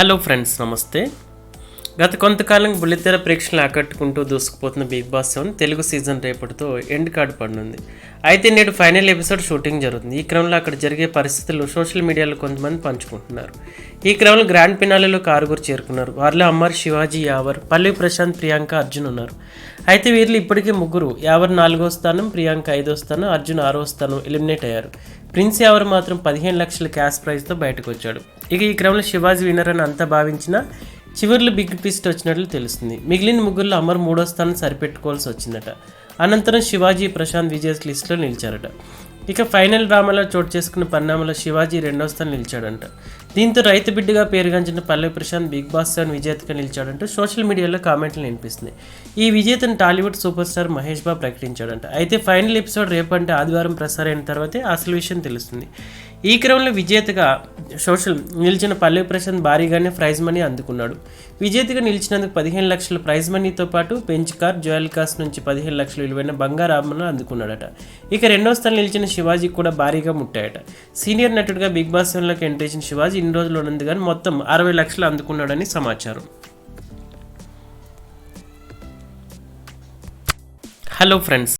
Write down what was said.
Hello friends నమస్తే. గత కొంతకాలం బుల్లితెర ప్రేక్షకులను ఆకట్టుకుంటూ దూసుకుపోతున్న big boss seven Telugu season రేపటితో ఎండ్ కార్డు పడనుంది అయితే నేడు ఫైనల్ ఎపిసోడ్ షూటింగ్ జరుగుతుంది. ఈ క్రమంలో అక్కడ జరిగే పరిస్థితులు సోషల్ మీడియాలో కొంతమంది పంచుకుంటున్నారు. ఈ క్రమంలో గ్రాండ్ పినాలలో కారుగురు చేరుకున్నారు. వారిలో అమర్ శివాజీ యావర్ పల్లవి ప్రశాంత్ ప్రియాంక అర్జున్ ఉన్నారు. అయితే వీరిలో ఇప్పటికే ముగ్గురు యావర్ నాలుగో స్థానం ప్రియాంక ఐదో స్థానం అర్జున్ ఆరో స్థానం ఎలిమినేట్ అయ్యారు. ప్రిన్స్ యావర్ మాత్రం పదిహేను లక్షల క్యాష్ ప్రైజ్తో బయటకు వచ్చాడు. ఇక ఈ క్రమంలో శివాజీ విన్నర్ అని అంతా భావించిన చివర్లో బిగ్ ట్విస్ట్ వచ్చినట్లు తెలుస్తుంది. మిగిలిన ముగ్గురులో అమర్ మూడో స్థానం సరిపెట్టుకోవాల్సి వచ్చిందట. అనంతరం శివాజీ ప్రశాంత్ విజయ్ లిస్టులో నిలిచారట. ఇక ఫైనల్ డ్రామాలో చోటు చేసుకున్న పరిణామంలో శివాజీ రెండో స్థానం నిలిచాడంట. దీంతో రైతు బిడ్డగా పేరుగాంచిన Pallavi Prashanth big boss seven విజేతగా నిలిచాడంటూ సోషల్ మీడియాలో కామెంట్లు వినిపిస్తుంది ఈ విజేతను టాలీవుడ్ సూపర్ స్టార్ మహేష్ బాబు ప్రకటించాడంట. అయితే ఫైనల్ ఎపిసోడ్ రేపంటే ఆదివారం ప్రసారైన తర్వాతే అసలు విషయం తెలుస్తుంది. ఈ క్రమంలో విజేతగా సోషల్ నిలిచిన పల్లవి ప్రశాంత్ భారీగానే ప్రైజ్ మనీ అందుకున్నాడు. విజేతగా నిలిచినందుకు పదిహేను లక్షల ప్రైజ్ మనీతో పాటు బెంచ్ కార్ జ్యువెల్ కాస్ నుంచి పదిహేను లక్షలు విలువైన బంగారు ఆభరణాలు అందుకున్నాడట. ఇక రెండో స్థానం నిలిచిన శివాజీ కూడా భారీగా ముట్టాయట. సీనియర్ నటుడిగా బిగ్ బాస్ సెవెన్లోకి ఎంట్రీ ఇచ్చిన శివాజీ ఇన్ని రోజులు ఉన్నది కానీ మొత్తం అరవై లక్షలు అందుకున్నాడని సమాచారం. Hello friends